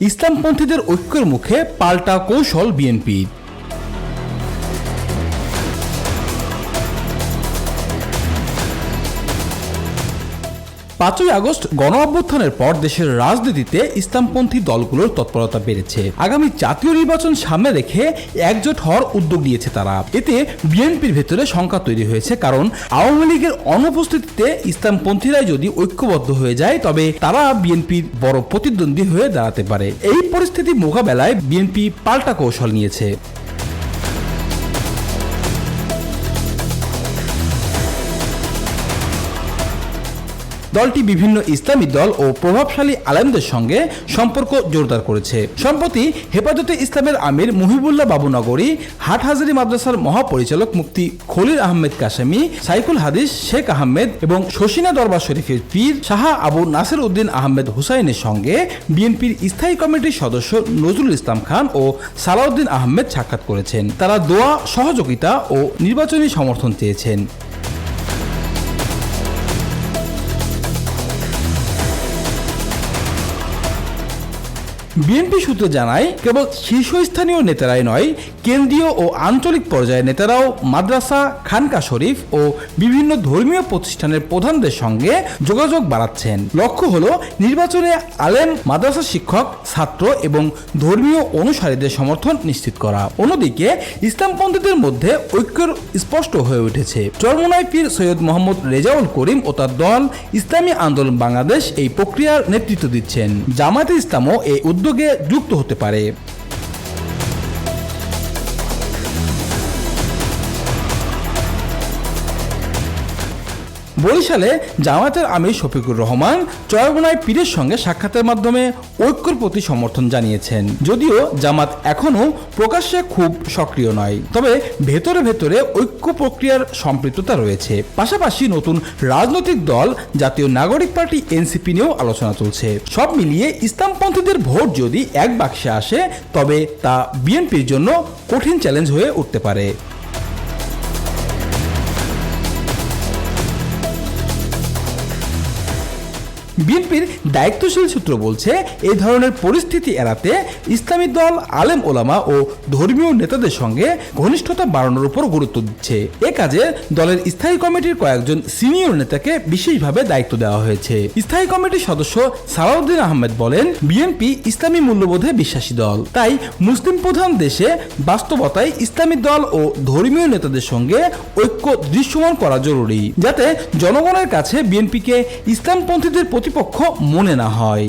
ইসলামপন্থীদের ঐক্যের মুখে পাল্টা কৌশল বিএনপির পাঁচই আগস্ট গণ অভ্যুত্থানের পর দেশের রাজনীতিতে ইসলামপন্থী দলগুলোর তৎপরতা বেড়েছে। আগামী জাতীয় নির্বাচন সামনে রেখে একজোট হওয়ার উদ্যোগ নিয়েছে তারা। এতে বিএনপির ভেতরে শঙ্কা তৈরি হয়েছে কারণ আওয়ামী লীগের অনুপস্থিতিতে ইসলামপন্থীরাই যদি ঐক্যবদ্ধ হয়ে যায়, তবে তারা বিএনপির বড় প্রতিদ্বন্দ্বী হয়ে দাঁড়াতে পারে। এই পরিস্থিতি মোকাবেলায় বিএনপি পাল্টা কৌশল নিয়েছে। দলটি বিভিন্ন ইসলামী দল ও প্রভাবশালী আলেমদের সঙ্গে সম্পর্ক জোরদার করেছে। সম্প্রতি হেফাজতে ইসলামের আমির মুহিবুল্লাহ বাবুনগরী হাটহাজারি মাদ্রাসার মহাপরিচালক মুক্তি খলিল আহমেদ কাশেমি, সাইকুল হাদিস শেখ আহমেদ এবং শশিনা দরবার শরীফের পীর শাহা আবু নাসির উদ্দিন আহমেদ হুসাইনের সঙ্গে বিএনপির স্থায়ী কমিটির সদস্য নজরুল ইসলাম খান ও সালাউদ্দিন আহমেদ সাক্ষাৎ করেছেন। তারা দোয়া, সহযোগিতা ও নির্বাচনী সমর্থন চেয়েছেন। বিএনপি সূত্র জানায়, কেবল শীর্ষস্থানীয় নেতারাই নয়, কেন্দ্রীয় ও আঞ্চলিক পর্যায়ের নেতারাও মাদ্রাসা, খানকা শরীফ ও বিভিন্ন ধর্মীয় প্রতিষ্ঠানের প্রধানদের সঙ্গে যোগাযোগ বাড়াচ্ছেন। লক্ষ্য হল, নির্বাচনে আলেম, মাদ্রাসা শিক্ষক, ছাত্র এবং ধর্মীয় অনুসারীদের সমর্থন নিশ্চিত করা। অন্যদিকে, ইসলামপন্থীদের মধ্যে ঐক্যের স্পষ্ট হয়ে উঠেছে। চরমোনাই পীর সৈয়দ মোহাম্মদ রেজাউল করিম ও তার দল ইসলামী আন্দোলন বাংলাদেশ এই প্রক্রিয়ার নেতৃত্ব দিচ্ছেন। জামায়াতে ইসলামও এই উদ্যোগে যুক্ত হতে পারে। বরিশালে জামায়াতের আমির শফিকুর রহমান চয়বনায় পীরের সঙ্গে সাক্ষাতের মাধ্যমে ঐক্যর প্রতি সমর্থন জানিয়েছেন। যদিও জামাত এখনও প্রকাশ্যে খুব সক্রিয় নয়, তবে ভেতরে ভেতরে ঐক্য প্রক্রিয়ার সম্পৃক্ততা রয়েছে। পাশাপাশি নতুন রাজনৈতিক দল, জাতীয় নাগরিক পার্টি এনসিপি নিয়েও আলোচনা চলছে। সব মিলিয়ে ইসলামপন্থীদের ভোট যদি এক বাক্সে আসে, তবে তা বিএনপির জন্য কঠিন চ্যালেঞ্জ হয়ে উঠতে পারে। বিএনপির দায়িত্বশীল সূত্র বলছে, এই ধরনের পরিস্থিতি এড়াতে ইসলামী দল, আলেম ওলামা ও ধর্মীয় নেতাদের সঙ্গে ঘনিষ্ঠতা বাড়ানোর উপর গুরুত্ব দিচ্ছে। এ কাজে দলের স্থায়ী কমিটির কয়েকজন সিনিয়র নেতাকে বিশেষভাবে দায়িত্ব দেওয়া হয়েছে। স্থায়ী কমিটির সদস্য সালাউদ্দিন আহমেদ বলেন, বিএনপি ইসলামী মূল্যবোধে বিশ্বাসী দল। তাই মুসলিম প্রধান দেশে বাস্তবতায় ইসলামী দল ও ধর্মীয় নেতাদের সঙ্গে ঐক্য দৃশ্যমান করা জরুরি। যাতে জনগণের কাছে বিএনপিকে ইসলামপন্থীদের প্রতিপক্ষ মনে না হয়।